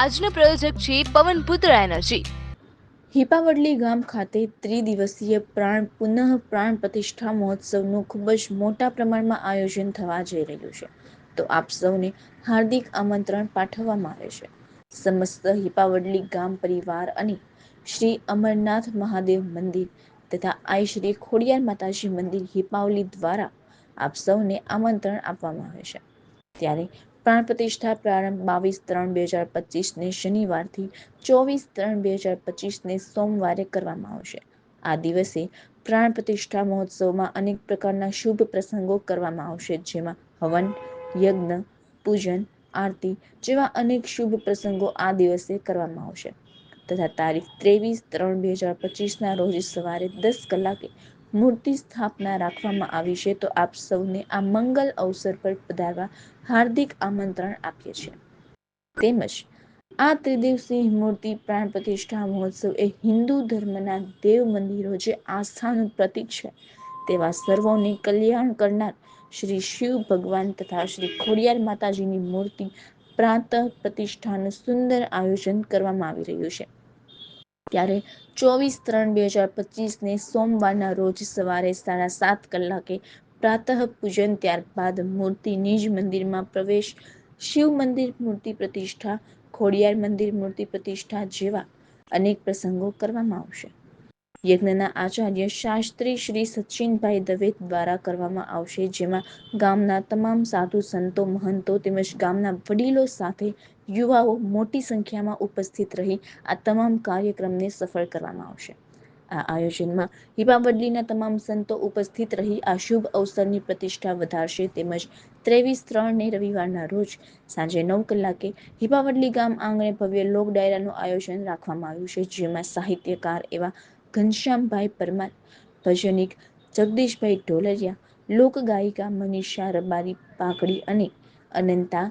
આજનો પ્રયોજક છે પવનપુત્ર એનર્જી. હિપાવડલી ગામ ખાતે ત્રિદિવસીય પ્રાણ પુનઃ પ્રાણ પ્રતિષ્ઠા મહોત્સવનું ખૂબ જ મોટા પ્રમાણમાં આયોજન થવા જઈ રહ્યું છે. તો આપ સૌને હાર્દિક આમંત્રણ પાઠવવામાં આવે છે. સમસ્ત હિપાવડલી ગામ પરિવાર અને શ્રી અમરનાથ મહાદેવ મંદિર તથા આઈ શ્રી ખોડિયાર માતાજી મંદિર હિપાવલી દ્વારા આપ સૌને આમંત્રણ આપવામાં આવે છે. ત્યારે પ્રાણ પ્રતિષ્ઠા પ્રારંભ બાવીસ ત્રણ બે હજાર પચીસને શનિવારથી ચોવીસ ત્રણ બે હજાર પચીસને સોમવારે કરવામાં આવશે. આ દિવસે પ્રાણ પ્રતિષ્ઠા મહોત્સવમાં અનેક પ્રકારના શુભ પ્રસંગો કરવામાં આવશે, જેમાં હવન, યજ્ઞ, પૂજન, આરતી જેવા અનેક શુભ પ્રસંગો આ દિવસે કરવામાં આવશે. તથા તારીખ ત્રેવીસ ત્રણ બે હજાર પચીસના રોજ સવારે દસ કલાકે મૂર્તિ સ્થાપના રાખવામાં આવી છે, તો આપ સૌને આ મંગલ અવસર પર પધારવા હાર્દિક આમંત્રણ આપીએ છીએ. તેમજ આ ત્રિદિવસીય મૂર્તિ પ્રાણ પ્રતિષ્ઠા મહોત્સવ એ હિન્દુ ધર્મના દેવ મંદિરો જે આસ્થાનું પ્રતીક છે, તેવા સર્વોને કલ્યાણ કરનાર શ્રી શિવ ભગવાન તથા શ્રી ખોડિયાર માતાજીની મૂર્તિ પ્રાંત પ્રતિષ્ઠાનું સુંદર આયોજન કરવામાં આવી રહ્યું છે. ત્યારે ચોવીસ ત્રણ બે હજાર પચીસને સોમવારના રોજ સવારે સાડા સાત કલાકે પ્રાતઃ પૂજન ત્યારબાદ મૂર્તિ નિજ મંદિરમાં પ્રવેશ શિવ મંદિર મૂર્તિ પ્રતિષ્ઠા, ખોડિયાર મંદિર મૂર્તિ પ્રતિષ્ઠા જેવા અનેક પ્રસંગો કરવામાં આવશે. યજ્ઞના આચાર્ય શાસ્ત્રી શ્રી સચિનભાઈ દવે દ્વારા કરવામાં આવશે, જેમાં ગામના તમામ સાધુ સંતો, મહંતો તેમજ ગામના વડીલો સાથે યુવાઓ મોટી સંખ્યામાં ઉપસ્થિત રહી આ તમામ કાર્યક્રમને સફળ કરવામાં આવશે. આ આયોજનમાં હિપાવડલીના તમામ સંતો ઉપસ્થિત રહી આ શુભ અવસરની પ્રતિષ્ઠા વધારશે તેમજ ત્રેવીસ ત્રણને રવિવારના રોજ સાંજે નવ કલાકે હિપાવડલી ગામ આંગણે ભવ્ય લોક ડાયરાનું આયોજન રાખવામાં આવ્યું છે, જેમાં સાહિત્યકાર એવા ઘનશ્યામભાઈ પરમાર, ભજનિક જગદીશભાઈ ઢોલરિયા લોકગાયિકા મનીષા રબારી પાકડી અને અનંતા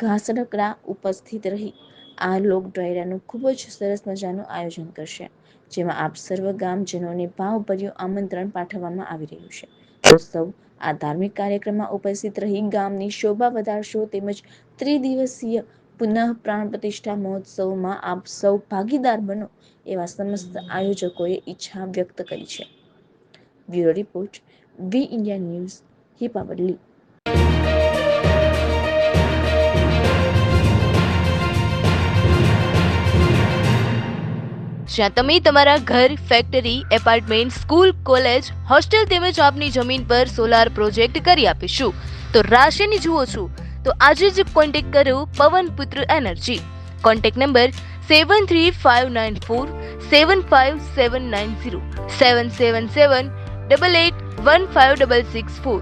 ઘાસરકડા ઉપસ્થિત રહી. આ લોક ડાયરાનું ખૂબ જ સરસ મજાનું આયોજન કરશે, જેમાં આપ સર્વ ગામજનોને ભાવભર્યું આમંત્રણ પાઠવવામાં આવી રહ્યું છે. તો સૌ આ ધાર્મિક કાર્યક્રમમાં ઉપસ્થિત રહી ગામની શોભા વધારશો તેમજ ત્રિદિવસીય પુનઃ પ્રાણ પ્રતિષ્ઠા મહોત્સવમાં આપ સૌ ભાગીદાર બનો એવા સમસ્ત આયોજકોએ ઈચ્છા વ્યક્ત કરી છે. Bureau report, V India News હિપાવડલી જ્યાં તમે તમારા ઘર factory apartment school college hostel તેમજ આપની જમીન પર સોલાર પ્રોજેક્ટ કરી આપીશું. તો રાશિની જુઓ છો. તો આજે જ કોન્ટેક્ટ કરો Pawanputra energy. Contact number seven three five nine four seven five seven nine zero seven seven seven double eight one five double six four